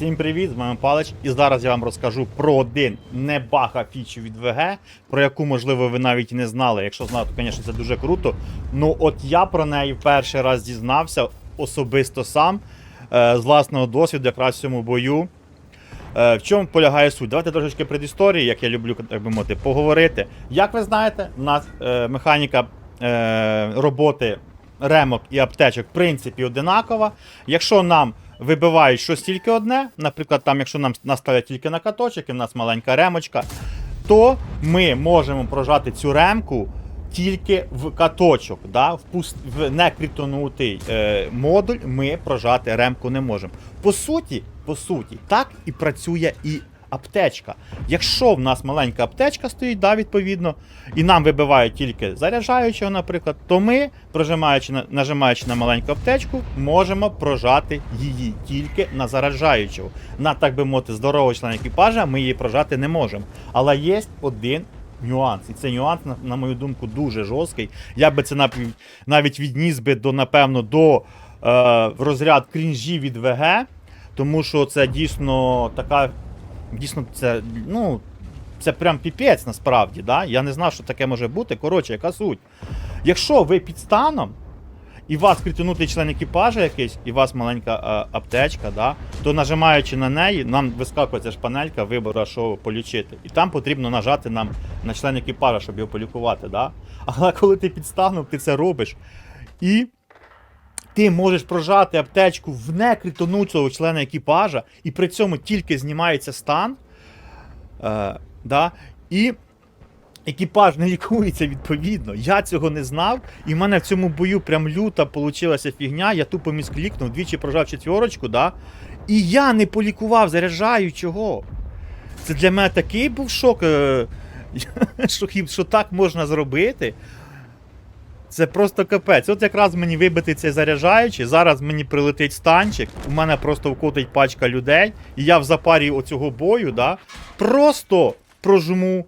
Всім привіт, з вами Палич, і зараз я вам розкажу про один небага фічу від ВГ, про яку, можливо, ви навіть і не знали. Якщо знали, то, звісно, це дуже круто. Ну, от я про неї перший раз дізнався особисто сам, е, з власного досвіду, якраз в цьому бою. Е, В чому полягає суть? Давайте трошечки предісторії, як я люблю так би мовити, поговорити. Як ви знаєте, у нас е, механіка роботи ремок і аптечок в принципі одинакова. Якщо нам вибивають щось тільки одне, наприклад, там, якщо нам наставлять тільки на каточок, і в нас маленька ремочка, то ми можемо прожати цю ремку тільки в каточок. Да? В, пуст... в некритонутий е, модуль ми прожати ремку не можемо. По суті, по суті, так і працює і аптечка. Якщо в нас маленька аптечка стоїть, да, відповідно, і нам вибивають тільки заряджаючого, наприклад, то ми, прожимаючи нажимаючи на маленьку аптечку, можемо прожати її тільки на заряджаючого. На, так би мовити, здорового члена екіпажа ми її прожати не можемо. Але є один нюанс. І цей нюанс, на, мою думку, дуже жорсткий. Я би це навіть відніс би до, напевно, до е, розряд крінжі від ВГ, тому що це дійсно така. Дійсно, це, ну, це прям піпець насправді. Да? Я не знав, що таке може бути. Коротше, яка суть? Якщо ви під станом, і вас критонутий член екіпажа якийсь, і у вас маленька е, аптечка, да, то нажимаючи на неї, нам вискакує ця ж панелька вибору, що полічити. І там потрібно нажати нам на член екіпажа, щоб його полікувати. Да? Але коли ти підстанув, ти це робиш. І ти можеш прожати аптечку в некритонуцього члена екіпажа, і при цьому тільки знімається стан. Е, да, і екіпаж не лікується відповідно. Я цього не знав, і в мене в цьому бою прям люта получилася фігня. Я тупо місклікнув, двічі прожав четвірочку, да, і я не полікував заряджаючого. Це для мене такий був шок, е, що так можна зробити. Це просто капець. От якраз мені вибити цей заряджаючий, зараз мені прилетить станчик, у мене просто вкотить пачка людей, і я в запарі оцього бою, да, просто прожму,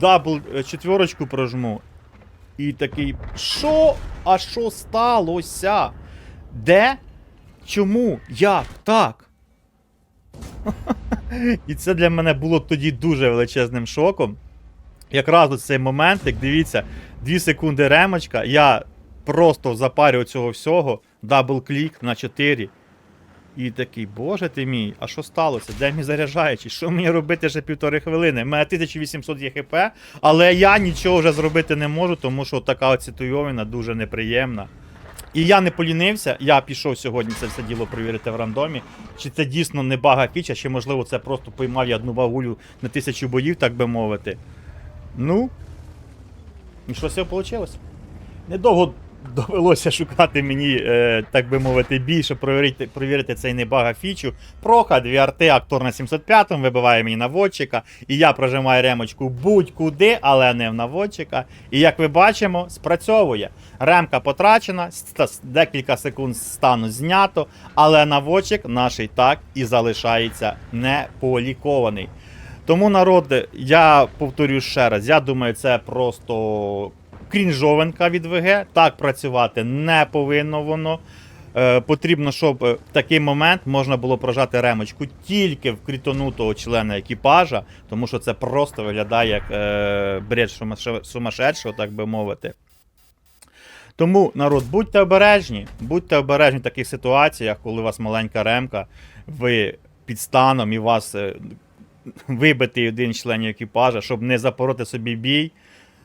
дабл е, четверочку прожму. І такий, що? А що сталося? Де? Чому? Як? Так? І це для мене було тоді дуже величезним шоком. Якраз у цей момент, як дивіться, 2 секунди ремочка, я просто в запарі цього всього, дабл-клік на 4. І такий, боже ти мій, а що сталося? Де мій заряджаючий? Що мені робити ще півтори хвилини? У мене 1800 є хп, але я нічого вже зробити не можу, тому що така от дуже неприємна. І я не полінився, я пішов сьогодні це все діло перевірити в рандомі. Чи це дійсно не бага фіча, чи можливо це просто поймав я одну вагулю на тисячу боїв, так би мовити. Ну. І що з цього вийшло? Недовго довелося шукати мені, е, так би мовити, більше провірити, провірити цей небага фічу. Проха, дві арти, актор на 705 вибиває мені наводчика. І я прожимаю ремочку будь-куди, але не в наводчика. І як ви бачимо, спрацьовує. Ремка потрачена, декілька секунд стану знято, але наводчик наш і так і залишається не полікований. Тому, народ, я повторюю ще раз, я думаю, це просто крінжовинка від ВГ. Так працювати не повинно воно. Е, потрібно, щоб е, в такий момент можна було прожати ремочку тільки в крітонутого члена екіпажа, тому що це просто виглядає як е, бред сумасшедшого, так би мовити. Тому, народ, будьте обережні, будьте обережні в таких ситуаціях, коли у вас маленька ремка, ви під станом і вас вибитий один член екіпажа, щоб не запороти собі бій,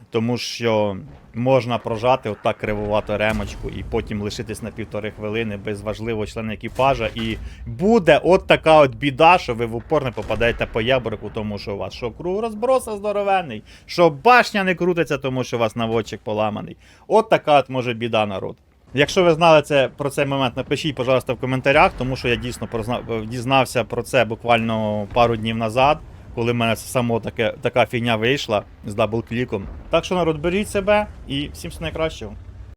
тому що можна прожати отак кривувату ремочку і потім лишитись на півтори хвилини без важливого члена екіпажа. І буде от така от біда, що ви в упор не попадаєте по ябрику, тому що у вас що круг розброса здоровенний, що башня не крутиться, тому що у вас наводчик поламаний. От така от може біда, народ. Якщо ви знали це про цей момент, напишіть, пожалуйста, в коментарях, тому що я дійсно дізнався про це буквально пару днів назад, коли в мене само таке, така фігня вийшла з даблкліком. Так що народ, беріть себе і всім все найкращого.